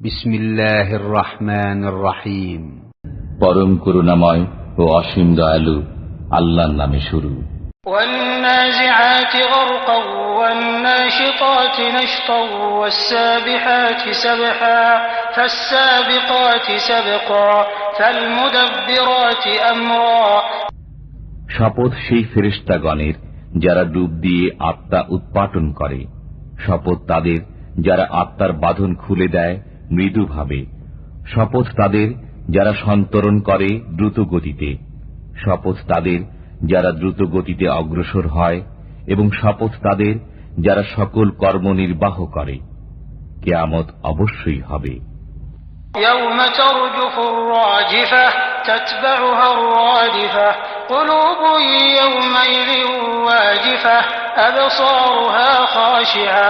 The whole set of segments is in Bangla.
بسم الله الرحمن الرحيم পরম করুণাময় ও অসীম দয়ালু আল্লাহর নামে শুরু والنازعات غرقا والناشطات نشطا والسابحات سبحا فالسابقات سبقا فالمدبرات أمرا শপথ সেই ফেরেশতাগণের যারা ডুব দিয়ে আত্মা উৎপাটন করে শপথ তাদের যারা আত্মার বাঁধন খুলে দেয় মৃদুভাবে শপথ তাদের যারা সন্তরণ করে দ্রুত গতিতে শপথ তাদের যারা দ্রুত গতিতে অগ্রসর হয় এবং শপথ তাদের যারা সকল কর্ম নির্বাহ করে কেয়ামত অবশ্যই হবে يوم ترجف الراجفة تتبعها الرادفة قلوب يومئذ واجفة أبصارها خاشعة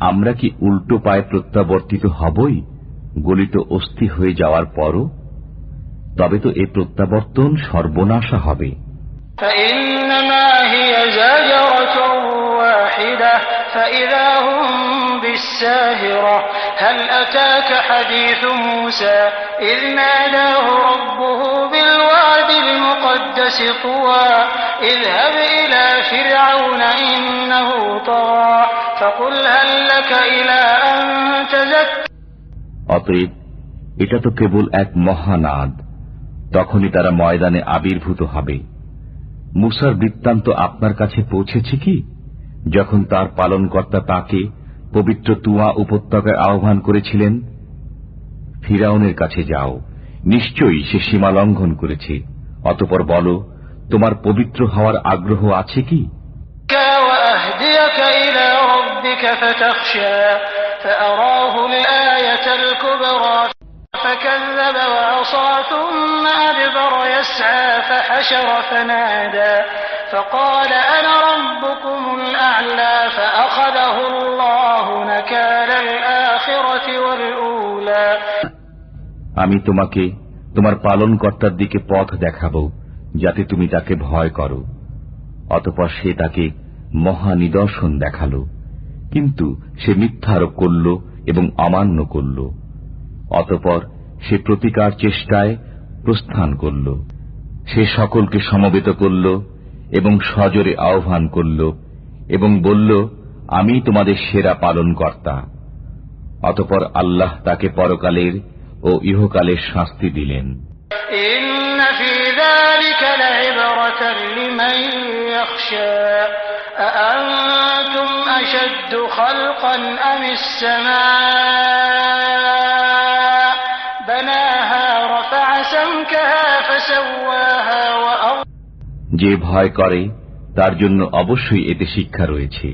আমরা কি উল্টো পায়ে প্রত্যাবর্তিত হবই গলিত অস্থি হয়ে যাওয়ার পরও তবে তো এ প্রত্যাবর্তন সর্বনাশা হবে فإنما هي زجرة واحدة فإذا هم بالساهرة هل أتاك حديث موسى إذ ناداه ربه بالواد المقدس طوى اذهب إلى فرعون إنه طغى অতএব এটা তো কেবল এক মহানাদ। তখনই তারা ময়দানে আবির্ভূত হবে। মুসার বৃত্তান্ত আপনার কাছে পৌঁছেছে কি? যখন তার পালনকর্তা তাকে পবিত্র তুয়া উপত্যকায় আহ্বান করেছিলেন ফিরাউনের কাছে যাও। নিশ্চয়ই সে সীমা লঙ্ঘন করেছে। অতপর বলো তোমার পবিত্র হওয়ার আগ্রহ আছে কি? ربك فتخشى فأراه الآية الكبرى فكذب وعصى ثم أدبر يسعى فحشر فنادى فقال أنا ربكم الأعلى فأخذه الله نكال الآخرة والأولى আমি তোমাকে তোমার পালনকর্তার দিকে পথ দেখাব যাতে তুমি তাকে ভয় করো অতপর সে তাকে মহা নিদর্শন দেখাল কিন্তু সে মিথ্যারোপ করল এবং অমান্য করল। অতপর সে প্রতিকার চেষ্টায় প্রস্থান করল। সে সকলকে সমবেত করল এবং সজরে আহ্বান করল এবং বলল, আমি তোমাদের সেরা পালনকর্তা। অতপর আল্লাহ তাকে পরকালের ও ইহকালের শাস্তি দিলেন। إن أشد خلقا أم السماء بناها رفع سمكها فسواها وأرض যে ভয় করে তার জন্য অবশ্যই এতে শিক্ষা রয়েছে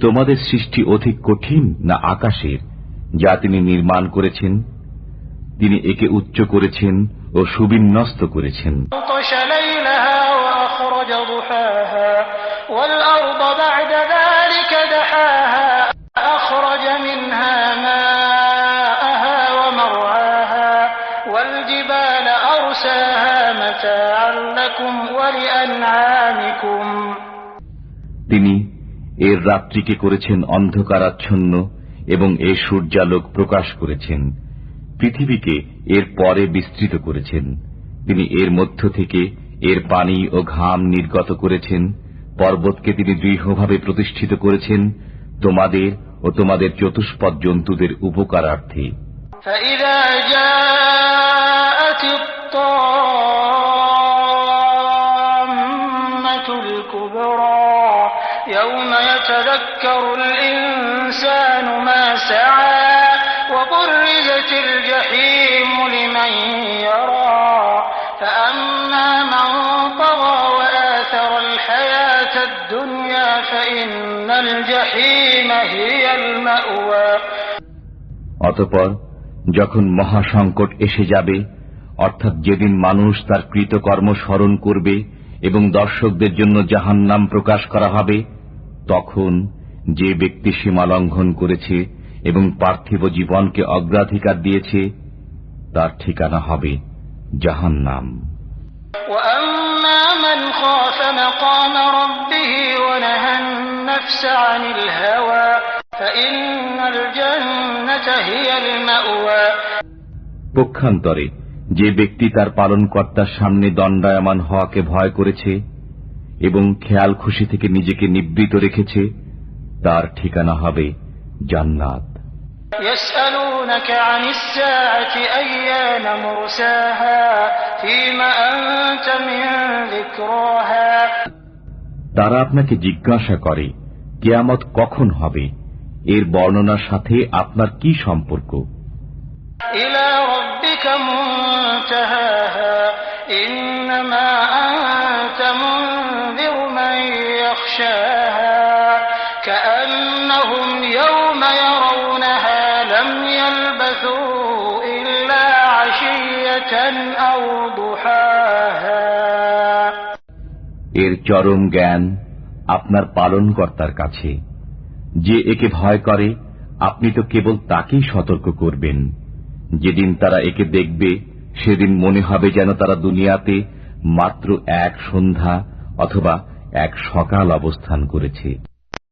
তোমাদের সৃষ্টি অধিক কঠিন না আকাশের যা তিনি নির্মাণ করেছেন তিনি একে উচ্চ করেছেন ও সুবিন্যস্ত করেছেন أغطش ليلها وأخرج ضحاها والأرض بعد ذلك دحاها أخرج منها ماءها ومرعاها والجبال أرساها متاعا لكم ولأنعامكم তিনি এর রাত্রিকে করেছেন অন্ধকারাচ্ছন্ন এবং এর সূর্যালোক প্রকাশ করেছেন পৃথিবীকে এর পরে বিস্তৃত করেছেন তিনি এর মধ্য থেকে এর পানি ও ঘাম নির্গত করেছেন পর্বতকে তিনি দৃঢ়ভাবে প্রতিষ্ঠিত করেছেন তোমাদের ও তোমাদের চতুষ্পদ জন্তুদের উপকারার্থে فإذا جاءت الطامة الكبرى يوم يتذكر الإنسان ما سعى وبرزت الجحيم لمن يرى فأما অতপর যখন মহাসংকট এসে যাবে, অর্থাৎ যেদিন মানুষ তার কৃতকর্ম স্মরণ করবে এবং দর্শকদের জন্য জাহান নাম প্রকাশ করা হবে, তখন যে ব্যক্তি সীমা লঙ্ঘন করেছে এবং পার্থিব জীবনকে অগ্রাধিকার দিয়েছে, তার ঠিকানা হবে জাহান নাম وأما من خاف مقام ربه ونهى النفس عن الهوى فإن الجنة هي المأوى পক্ষান্তরে যে ব্যক্তি তার পালনকর্তার সামনে দণ্ডায়মান হওয়াকে ভয় করেছে এবং খেয়াল খুশি থেকে নিজেকে নিবৃত রেখেছে তার ঠিকানা হবে জান্নাত يسألونك عن الساعة أيان مرساها তারা আপনাকে জিজ্ঞাসা করে কেয়ামত কখন হবে? এর বর্ণনার সাথে আপনার কি সম্পর্ক? ইলা এর চরম জ্ঞান আপনার পালনকর্তার কাছে। যে একে ভয় করে, আপনি তো কেবল তাকেই সতর্ক করবেন। যেদিন তারা একে দেখবে, সেদিন মনে হবে যেন তারা দুনিয়াতে মাত্র এক সন্ধ্যা অথবা এক সকাল অবস্থান করেছে।